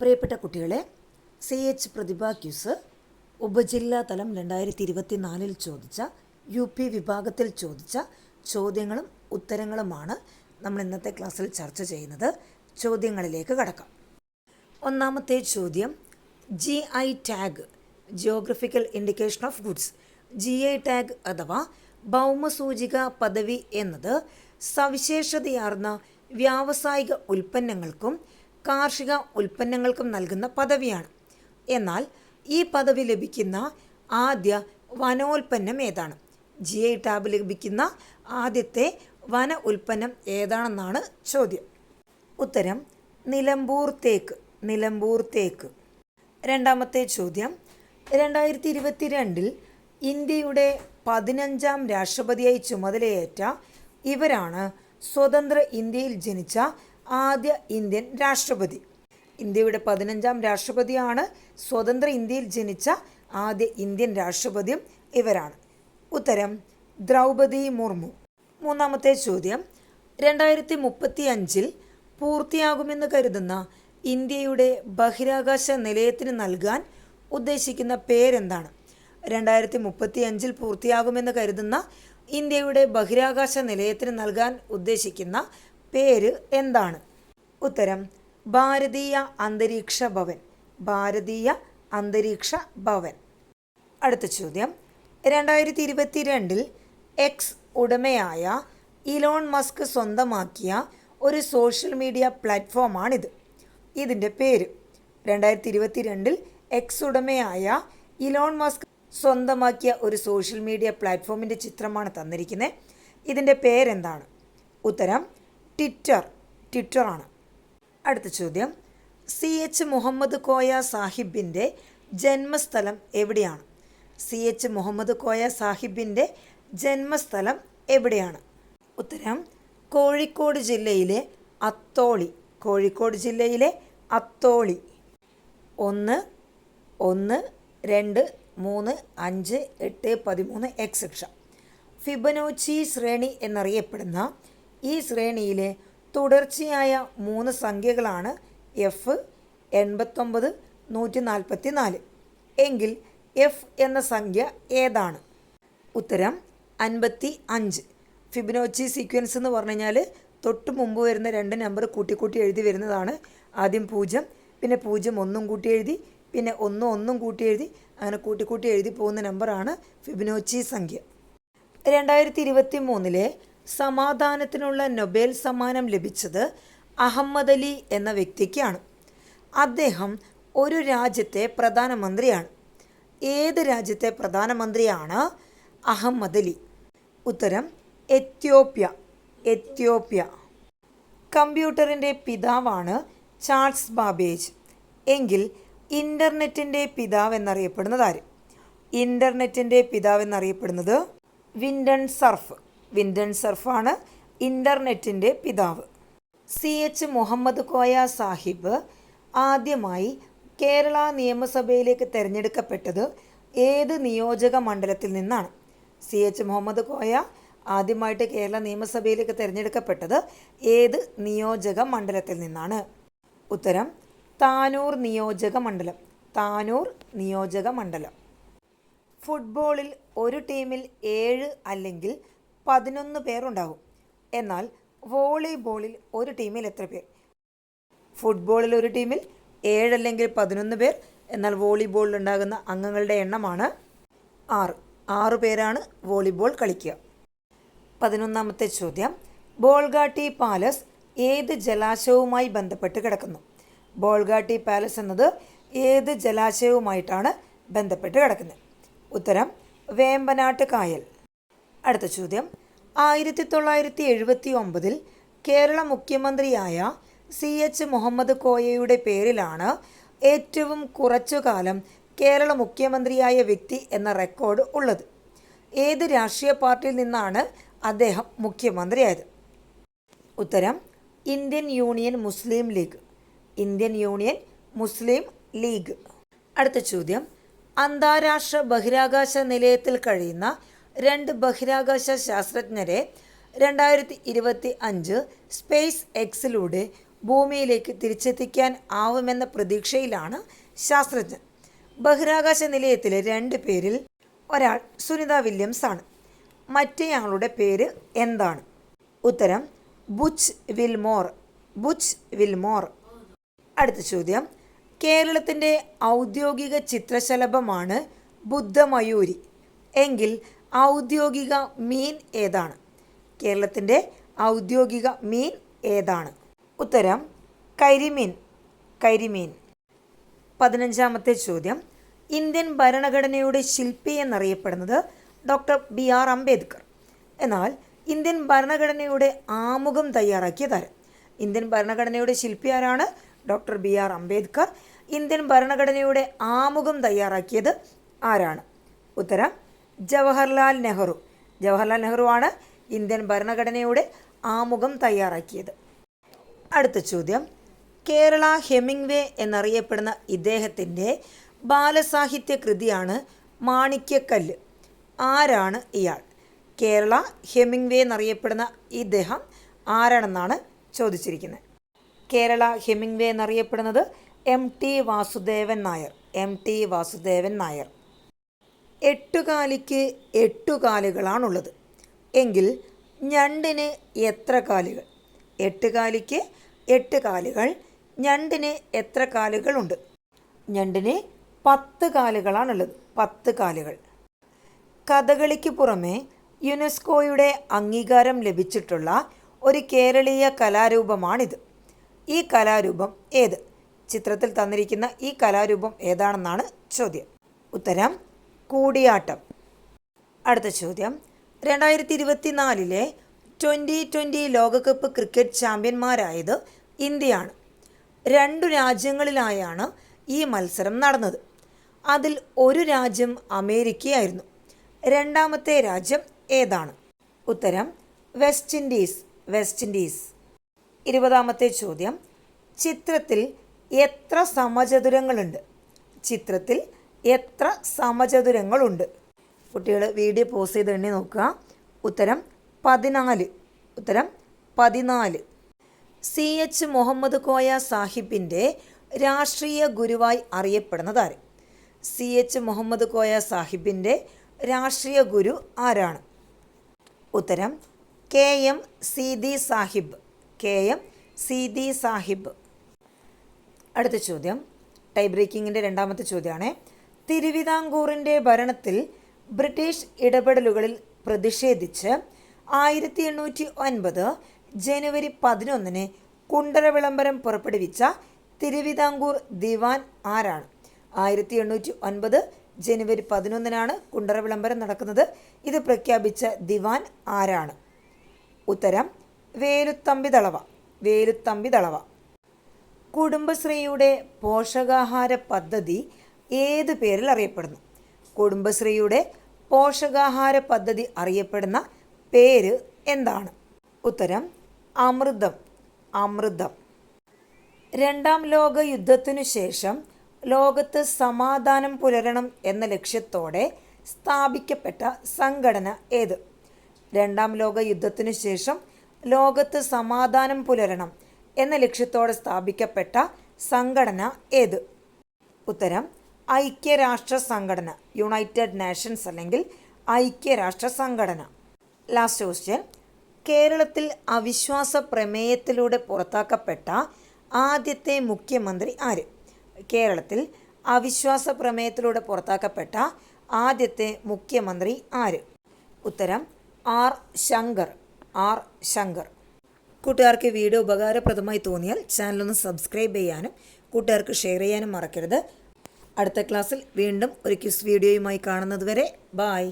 പ്രിയപ്പെട്ട കുട്ടികളെ C H പ്രതിഭ quiz ഉപജില്ലാ തലം രണ്ടായിരത്തി ഇരുപത്തി നാലിൽ ചോദിച്ച യു പി വിഭാഗത്തിൽ ചോദിച്ച ചോദ്യങ്ങളും ഉത്തരങ്ങളുമാണ് നമ്മൾ ഇന്നത്തെ ക്ലാസ്സിൽ ചർച്ച ചെയ്യുന്നത്. ചോദ്യങ്ങളിലേക്ക് കടക്കാം. ഒന്നാമത്തെ ചോദ്യം G I tag geographical indication of goods G I tag അഥവാ ഭൗമസൂചിക പദവി എന്നത് സവിശേഷതയാർന്ന വ്യാവസായിക ഉൽപ്പന്നങ്ങൾക്കും കാർഷിക ഉൽപ്പന്നങ്ങൾക്കും നൽകുന്ന പദവിയാണ്. എന്നാൽ ഈ പദവി ലഭിക്കുന്ന ആദ്യ വനോൽപ്പന്നം ഏതാണ്? ജി ഐ ടാബ് ലഭിക്കുന്ന ആദ്യത്തെ വന ഉൽപ്പന്നം ഏതാണെന്നാണ് ചോദ്യം. ഉത്തരം നിലമ്പൂർ തേക്ക് നിലമ്പൂർ തേക്ക്. രണ്ടാമത്തെ ചോദ്യം രണ്ടായിരത്തി ഇരുപത്തിരണ്ടിൽ ഇന്ത്യയുടെ പതിനഞ്ചാം രാഷ്ട്രപതിയായി ചുമതലയേറ്റ ഇവരാണ് സ്വതന്ത്ര ഇന്ത്യയിൽ ജനിച്ച ആദ്യ ഇന്ത്യൻ രാഷ്ട്രപതി. ഇന്ത്യയുടെ പതിനഞ്ചാം രാഷ്ട്രപതിയാണ് സ്വതന്ത്ര ഇന്ത്യയിൽ ജനിച്ച ആദ്യ ഇന്ത്യൻ രാഷ്ട്രപതിയും ഇവരാണ്. ഉത്തരം ദ്രൗപദി മുർമു. മൂന്നാമത്തെ ചോദ്യം രണ്ടായിരത്തി മുപ്പത്തി അഞ്ചിൽ പൂർത്തിയാകുമെന്ന് കരുതുന്ന ഇന്ത്യയുടെ ബഹിരാകാശ നിലയത്തിന് നൽകാൻ ഉദ്ദേശിക്കുന്ന പേരെന്താണ്? രണ്ടായിരത്തി മുപ്പത്തി അഞ്ചിൽ പൂർത്തിയാകുമെന്ന് കരുതുന്ന ഇന്ത്യയുടെ ബഹിരാകാശ നിലയത്തിന് നൽകാൻ ഉദ്ദേശിക്കുന്ന പേര് എന്താണ്? ഉത്തരം ഭാരതീയ അന്തരീക്ഷ ഭവൻ. ഭാരതീയ അന്തരീക്ഷ ഭവൻ. അടുത്ത ചോദ്യം. രണ്ടായിരത്തി ഇരുപത്തിരണ്ടിൽ എക്സ് ഉടമയായ ഇലോൺ മസ്ക് സ്വന്തമാക്കിയ ഒരു സോഷ്യൽ മീഡിയ പ്ലാറ്റ്ഫോമാണിത്. ഇതിന്റെ പേര്. രണ്ടായിരത്തി ഇരുപത്തിരണ്ടിൽ എക്സ് ഉടമയായ ഇലോൺ മസ്ക് സ്വന്തമാക്കിയ ഒരു സോഷ്യൽ മീഡിയ പ്ലാറ്റ്ഫോമിന്റെ ചിത്രമാണ് തന്നിരിക്കുന്നത്. ഇതിന്റെ പേരെന്താണ്? ഉത്തരം ട്വിറ്റർ ട്വിറ്ററാണ്. അടുത്ത ചോദ്യം. സി എച്ച് മുഹമ്മദ് കോയ സാഹിബിന്റെ ജന്മസ്ഥലം എവിടെയാണ്? സി എച്ച് മുഹമ്മദ് കോയ സാഹിബിന്റെ ജന്മസ്ഥലം എവിടെയാണ്? ഉത്തരം കോഴിക്കോട് ജില്ലയിലെ അത്തോളി കോഴിക്കോട് ജില്ലയിലെ അത്തോളി. ഒന്ന് ഒന്ന് രണ്ട് മൂന്ന് അഞ്ച് എട്ട് പതിമൂന്ന് എക്സെട്ര ഫിബനോച്ചി ശ്രേണി എന്നറിയപ്പെടുന്ന ഈ ശ്രേണിയിലെ തുടർച്ചയായ മൂന്ന് സംഖ്യകളാണ് എഫ് എൺപത്തൊമ്പത് നൂറ്റി നാൽപ്പത്തി നാല് എങ്കിൽ എഫ് എന്ന സംഖ്യ ഏതാണ്? ഉത്തരം അൻപത്തി അഞ്ച് ഫിബിനോച്ചി സീക്വൻസ് എന്ന് പറഞ്ഞു കഴിഞ്ഞാൽ തൊട്ട് മുമ്പ് വരുന്ന രണ്ട് നമ്പർ കൂട്ടിക്കൂട്ടി എഴുതി വരുന്നതാണ്. ആദ്യം പൂജ്യം പിന്നെ പൂജ്യം ഒന്നും കൂട്ടി എഴുതി പിന്നെ ഒന്നും ഒന്നും കൂട്ടി എഴുതി അങ്ങനെ കൂട്ടിക്കൂട്ടി എഴുതി പോകുന്ന നമ്പറാണ് ഫിബിനോച്ചി സംഖ്യ. രണ്ടായിരത്തി ഇരുപത്തി മൂന്നിലെ സമാധാനത്തിനുള്ള നൊബേൽ സമ്മാനം ലഭിച്ചത് അഹമ്മദ് അലി എന്ന വ്യക്തിക്കാണ്. അദ്ദേഹം ഒരു രാജ്യത്തെ പ്രധാനമന്ത്രിയാണ്. ഏത് രാജ്യത്തെ പ്രധാനമന്ത്രിയാണ്? അഹമ്മദ് അലി. ഉത്തരം എത്യോപ്യ. എത്യോപ്യ. കമ്പ്യൂട്ടറിന്റെ പിതാവാണ് ചാൾസ് ബാബേജ്. എങ്കിൽ ഇന്റർനെറ്റിന്റെ പിതാവ് എന്നറിയപ്പെടുന്നത് ആര്? ഇന്റർനെറ്റിന്റെ പിതാവ് എന്നറിയപ്പെടുന്നത് വിൻഡൺ സർഫ്. വിൻഡൺ സർഫാണ് ഇന്റർനെറ്റിന്റെ പിതാവ്. സി എച്ച് മുഹമ്മദ് കോയ സാഹിബ് ആദ്യമായി കേരള നിയമസഭയിലേക്ക് തിരഞ്ഞെടുക്കപ്പെട്ടത് ഏത് നിയോജക മണ്ഡലത്തിൽ നിന്നാണ്? സി എച്ച് മുഹമ്മദ് കോയ ആദ്യമായിട്ട് കേരള നിയമസഭയിലേക്ക് തിരഞ്ഞെടുക്കപ്പെട്ടത് ഏത് നിയോജക മണ്ഡലത്തിൽ നിന്നാണ്? ഉത്തരം താനൂർ നിയോജക മണ്ഡലം. താനൂർ നിയോജക മണ്ഡലം. ഫുട്ബോളിൽ ഒരു ടീമിൽ ഏഴ് അല്ലെങ്കിൽ പതിനൊന്ന് പേരുണ്ടാകും. എന്നാൽ വോളിബോളിൽ ഒരു ടീമിൽ എത്ര പേർ? ഫുട്ബോളിൽ ഒരു ടീമിൽ ഏഴല്ലെങ്കിൽ പതിനൊന്ന് പേർ. എന്നാൽ വോളിബോളിൽ ഉണ്ടാകുന്ന അംഗങ്ങളുടെ എണ്ണമാണ് ആറ്. ആറ് പേരാണ് വോളിബോൾ കളിക്കുക. പതിനൊന്നാമത്തെ ചോദ്യം. ബോൾഗാട്ടി പാലസ് ഏത് ജലാശയവുമായി ബന്ധപ്പെട്ട് കിടക്കുന്നു? ബോൾഗാട്ടി പാലസ് എന്നത് ഏത് ജലാശയവുമായിട്ടാണ് ബന്ധപ്പെട്ട് കിടക്കുന്നത്? ഉത്തരം വേമ്പനാട്ട് കായൽ. അടുത്ത ചോദ്യം. ആയിരത്തി തൊള്ളായിരത്തി എഴുപത്തി ഒമ്പതിൽ കേരള മുഖ്യമന്ത്രിയായ സി എച്ച് മുഹമ്മദ് കോയയുടെ പേരിലാണ് ഏറ്റവും കുറച്ചു കാലം കേരള മുഖ്യമന്ത്രിയായ വ്യക്തി എന്ന റെക്കോർഡ് ഉള്ളത്. ഏത് രാഷ്ട്രീയ പാർട്ടിയിൽ നിന്നാണ് അദ്ദേഹം മുഖ്യമന്ത്രിയായത്? ഉത്തരം Indian Union Muslim League. Indian Union Muslim League. അടുത്ത ചോദ്യം അന്താരാഷ്ട്ര ബഹിരാകാശ നിലയത്തിൽ കഴിയുന്ന രണ്ട് ബഹിരാകാശ ശാസ്ത്രജ്ഞരെ രണ്ടായിരത്തി ഇരുപത്തി അഞ്ച് സ്പേസ് എക്സിലൂടെ ഭൂമിയിലേക്ക് തിരിച്ചെത്തിക്കാൻ ആവുമെന്ന പ്രതീക്ഷയിലാണ് ശാസ്ത്രജ്ഞൻ. ബഹിരാകാശ നിലയത്തിലെ രണ്ട് പേരിൽ ഒരാൾ സുനിത വില്യംസ് ആണ്. മറ്റേയാളുടെ പേര് എന്താണ്? ഉത്തരം ബുച്ച് വിൽമോർ ബുച്ച് വിൽമോർ. അടുത്ത ചോദ്യം കേരളത്തിന്റെ ഔദ്യോഗിക ചിത്രശലഭമാണ് ബുദ്ധമയൂരി. എങ്കിൽ ഔദ്യോഗിക മീൻ ഏതാണ്? കേരളത്തിന്റെ ഔദ്യോഗിക മീൻ ഏതാണ്? ഉത്തരം കരിമീൻ. കരിമീൻ. പതിനഞ്ചാമത്തെ ചോദ്യം. ഇന്ത്യൻ ഭരണഘടനയുടെ ശില്പി എന്നറിയപ്പെടുന്നത് ഡോക്ടർ ബി ആർ അംബേദ്കർ. എന്നാൽ ഇന്ത്യൻ ഭരണഘടനയുടെ ആമുഖം തയ്യാറാക്കിയ താരം ഇന്ത്യൻ ഭരണഘടനയുടെ ശില്പി ആരാണ്? Doctor B R Ambedkar. Indian ഭരണഘടനയുടെ ആമുഖം തയ്യാറാക്കിയത് ആരാണ്? ഉത്തരം ജവഹർലാൽ നെഹ്റു. ജവഹർലാൽ നെഹ്റു ആണ് ഇന്ത്യൻ ഭരണഘടനയുടെ ആമുഖം തയ്യാറാക്കിയത്. അടുത്ത ചോദ്യം. കേരള ഹെമിംഗ്വേ എന്നറിയപ്പെടുന്ന ഇദ്ദേഹത്തിന്റെ ബാലസാഹിത്യ കൃതിയാണ് മാണിക്യക്കല്ല്. ആരാണ് ഇയാൾ? കേരള ഹെമിംഗ്വേ എന്നറിയപ്പെടുന്ന ഇദ്ദേഹം ആരാണെന്നാണ് ചോദിച്ചിരിക്കുന്നത്. കേരള ഹെമിംഗ്വേ എന്നറിയപ്പെടുന്നത് M T Vasudevan Nair. M T Vasudevan Nair. എട്ടുകാലിക്ക് എട്ടുകാലുകളാണുള്ളത്. എങ്കിൽ ഞണ്ടിന് എത്ര കാലുകൾ? എട്ടുകാലിക്ക് എട്ട് കാലുകൾ ഞണ്ടിന് എത്ര കാലുകളുണ്ട്? ഞണ്ടിന് പത്ത് കാലുകളാണുള്ളത്. പത്ത് കാലുകൾ. കഥകളിക്ക് പുറമെ യുനെസ്കോയുടെ അംഗീകാരം ലഭിച്ചിട്ടുള്ള ഒരു കേരളീയ കലാരൂപമാണിത്. ഈ കലാരൂപം ഏത്? ചിത്രത്തിൽ തന്നിരിക്കുന്ന ഈ കലാരൂപം ഏതാണെന്നാണ് ചോദ്യം. ഉത്തരം കൂടിയാട്ടം. അടുത്ത ചോദ്യം. രണ്ടായിരത്തി ഇരുപത്തിനാലിലെ ട്വന്റി ട്വന്റി ലോകകപ്പ് ക്രിക്കറ്റ് ചാമ്പ്യന്മാരായത് ഇന്ത്യയാണ്. രണ്ടു രാജ്യങ്ങളിലായാണ് ഈ മത്സരം നടന്നത്. അതിൽ ഒരു രാജ്യം അമേരിക്കയായിരുന്നു. രണ്ടാമത്തെ രാജ്യം ഏതാണ്? ഉത്തരം വെസ്റ്റ് ഇൻഡീസ് വെസ്റ്റ് ഇൻഡീസ്. ഇരുപതാമത്തെ ചോദ്യം. ചിത്രത്തിൽ എത്ര സമചതുരങ്ങളുണ്ട്? ചിത്രത്തിൽ എത്ര സമചതുരങ്ങളുണ്ട്? കുട്ടികൾ വീഡിയോ പോസ് ചെയ്ത് എണ്ണി നോക്കുക. ഉത്തരം പതിനാല്. ഉത്തരം പതിനാല്. സി എച്ച് മുഹമ്മദ് കോയ സാഹിബിന്റെ രാഷ്ട്രീയ ഗുരുവായി അറിയപ്പെടുന്നത് ആര് സി എച്ച് മുഹമ്മദ് കോയ സാഹിബിന്റെ രാഷ്ട്രീയ ഗുരു ആരാണ്? ഉത്തരം K M Seethi Sahib. K M Seethi Sahib. അടുത്ത ചോദ്യം. ടൈ ബ്രേക്കിങ്ങിന്റെ രണ്ടാമത്തെ ചോദ്യമാണ്. തിരുവിതാംകൂറിന്റെ ഭരണത്തിൽ ബ്രിട്ടീഷ് ഇടപെടലുകളിൽ പ്രതിഷേധിച്ച് ആയിരത്തി എണ്ണൂറ്റി ഒൻപത് ജനുവരി പതിനൊന്നിന് കുണ്ടറ വിളംബരം പുറപ്പെടുവിച്ച തിരുവിതാംകൂർ ദിവാൻ ആരാണ്? ആയിരത്തി എണ്ണൂറ്റി ഒൻപത് ജനുവരി പതിനൊന്നിനാണ് കുണ്ടറ വിളംബരം നടക്കുന്നത്. ഇത് പ്രഖ്യാപിച്ച ദിവാൻ ആരാണ്? ഉത്തരം വേലുത്തമ്പി തളവ വേലുത്തമ്പി തളവ കുടുംബശ്രീയുടെ പോഷകാഹാര പദ്ധതി ഏത് പേരിൽ അറിയപ്പെടുന്നു? കുടുംബശ്രീയുടെ പോഷകാഹാര പദ്ധതി അറിയപ്പെടുന്ന പേര് എന്താണ്? ഉത്തരം അമൃതം. അമൃതം. രണ്ടാം ലോക യുദ്ധത്തിനു ശേഷം ലോകത്ത് സമാധാനം പുലരണം എന്ന ലക്ഷ്യത്തോടെ സ്ഥാപിക്കപ്പെട്ട സംഘടന ഏത്? രണ്ടാം ലോക യുദ്ധത്തിനു ശേഷം ലോകത്ത് സമാധാനം പുലരണം എന്ന ലക്ഷ്യത്തോടെ സ്ഥാപിക്കപ്പെട്ട സംഘടന ഏത്? ഉത്തരം ഐക്യരാഷ്ട്ര സംഘടന യുണൈറ്റഡ് നേഷൻസ് അല്ലെങ്കിൽ ഐക്യരാഷ്ട്ര സംഘടന ലാസ്റ്റ് ക്വസ്റ്റ്യൻ കേരളത്തിൽ അവിശ്വാസ പ്രമേയത്തിലൂടെ പുറത്താക്കപ്പെട്ട ആദ്യത്തെ മുഖ്യമന്ത്രി ആര്? കേരളത്തിൽ അവിശ്വാസ പ്രമേയത്തിലൂടെ പുറത്താക്കപ്പെട്ട ആദ്യത്തെ മുഖ്യമന്ത്രി ആര്? ഉത്തരം ആർ. ശങ്കർ. ആർ. ശങ്കർ. കൂട്ടുകാർക്ക് വീഡിയോ ഉപകാരപ്രദമായി തോന്നിയാൽ ചാനലൊന്ന് സബ്സ്ക്രൈബ് ചെയ്യാനും കൂട്ടുകാർക്ക് ഷെയർ ചെയ്യാനും മറക്കരുത്. അടുത്ത ക്ലാസ്സിൽ വീണ്ടും ഒരു ക്വിസ് വീഡിയോയുമായി കാണുന്നതുവരെ ബായ്